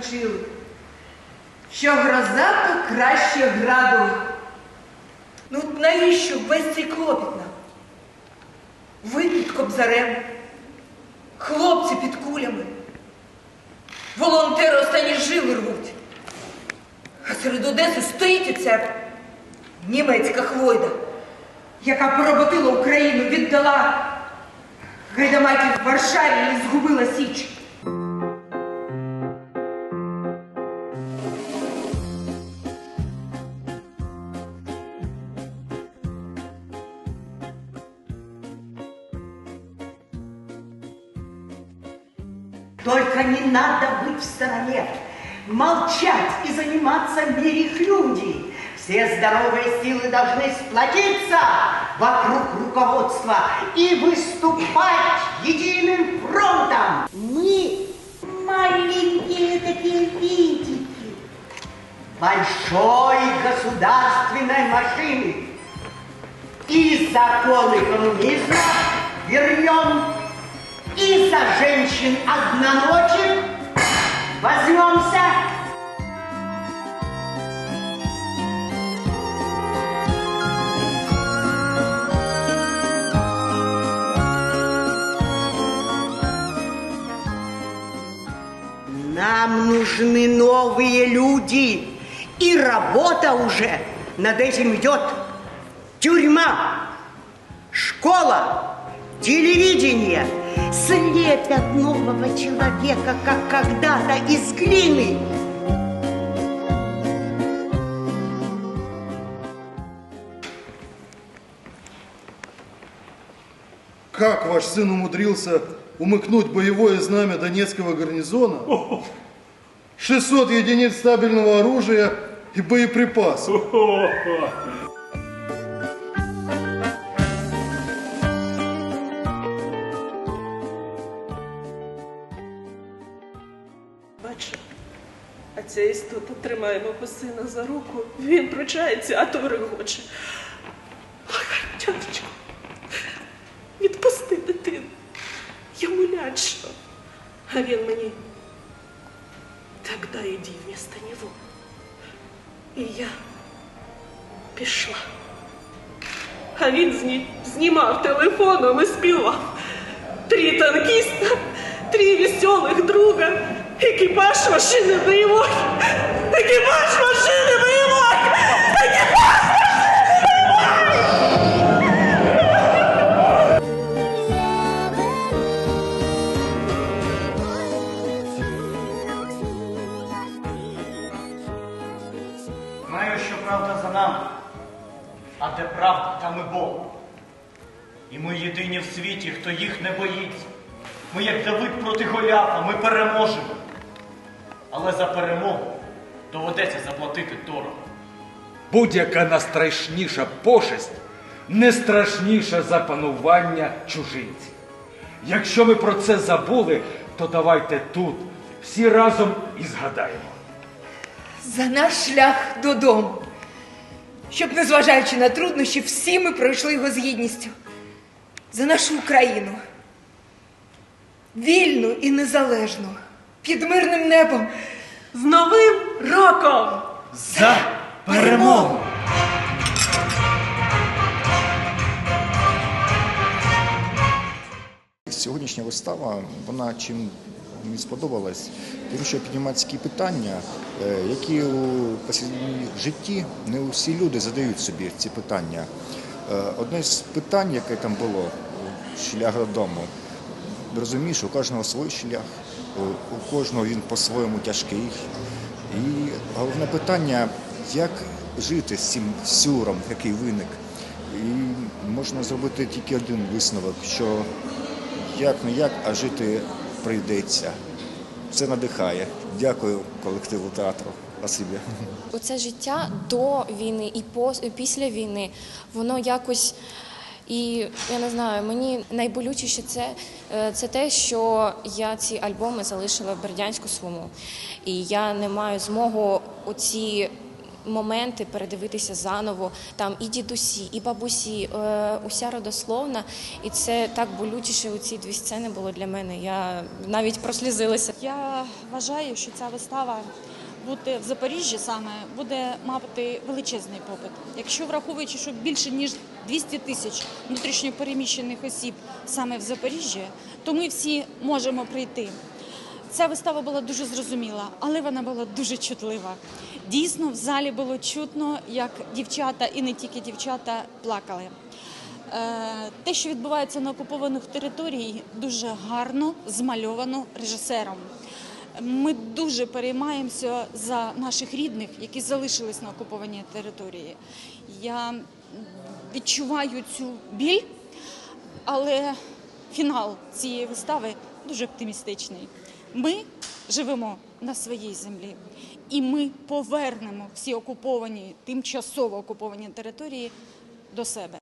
вчили, що гроза то краще граду. Ну навіщо весь цей клопіт нам? Ви під кобзарем, хлопці під кулями, волонтери останні жили рвуть. А серед Одеси стоїть оця німецька хвойда, яка поработила Україну, віддала гайдамаків в Варшаві і згубила Січ. Только не надо быть в стороне, молчать и заниматься мерехлюдей. Все здоровые силы должны сплотиться вокруг руководства и выступать единым фронтом. Мы маленькие такие винтики большой государственной машины. И законы коммунизма вернем и за женщин одноночек возьмемся. Нам нужны новые люди. И работа уже над этим идет. Тюрьма, школа, телевидение слепят нового человека, как когда-то из глины. Как ваш сын умудрился умыкнуть боевое знамя Донецкого гарнизона? 600 единиц стабильного оружия и боеприпасов. Бачу, а ця істота тримає мого сина за руку. Він пручається, а то регоче. Ой, тяточко, відпусти дитину. Йому лячно. А він мені. Тогда иди вместо него. І я пішла. А він зні... знімав телефоном і співав. Три танкіста, три веселих друга, екіпаж машини бойової, екіпаж машини бойової, екіпаж Знаю, що правда за нами, а де правда, там і Бог. І ми єдині в світі, хто їх не боїться. Ми, як Давид проти Голіафа, ми переможемо. Але за перемогу доведеться заплатити дорого. Будь-яка найстрашніша пошесть не страшніша за панування чужинців. Якщо ви про це забули, то давайте тут всі разом і згадаємо. За наш шлях додому. Щоб, незважаючи на труднощі, всі ми пройшли його з гідністю. За нашу Україну. Вільну і незалежну. Під мирним небом. з новим роком! За перемогу! Сьогоднішня вистава, вона чим мені сподобалась, тим, що піднімає такі питання, е, які у житті не усі люди задають собі ці питання. Е, Одне з питань, яке там було шлях додому, розумієш, у кожного свій шлях, у- кожного він по-своєму тяжкий. І головне питання, як жити з цим сюром, який виник. І можна зробити тільки один висновок, що як не як, а жити прийдеться. Це надихає. Дякую колективу театру. Спасибі. Оце життя до війни і після війни, воно якось. І я не знаю, мені найболючіше це, е, це те, що я ці альбоми залишила в Бердянську своєму. І я не маю змогу оці моменти передивитися заново. Там і дідусі, і бабусі, е, уся родословна. І це так болючіше у ці дві сцени було для мене. Я навіть прослізилася. Я вважаю, що ця вистава бути в Запоріжжі саме буде мати величезний попит. Якщо враховуючи, що більше ніж 200 тисяч внутрішньопереміщених осіб саме в Запоріжжі, то ми всі можемо прийти. Ця вистава була дуже зрозуміла, але вона була дуже чутлива. Дійсно, в залі було чутно, як дівчата і не тільки дівчата плакали. Е, Те, що відбувається на окупованих територіях, дуже гарно змальовано режисером. Ми дуже переймаємося за наших рідних, які залишились на окупованій території. Я відчуваю цю біль, але фінал цієї вистави дуже оптимістичний. Ми живемо на своїй землі, і ми повернемо всі окуповані, тимчасово окуповані території до себе.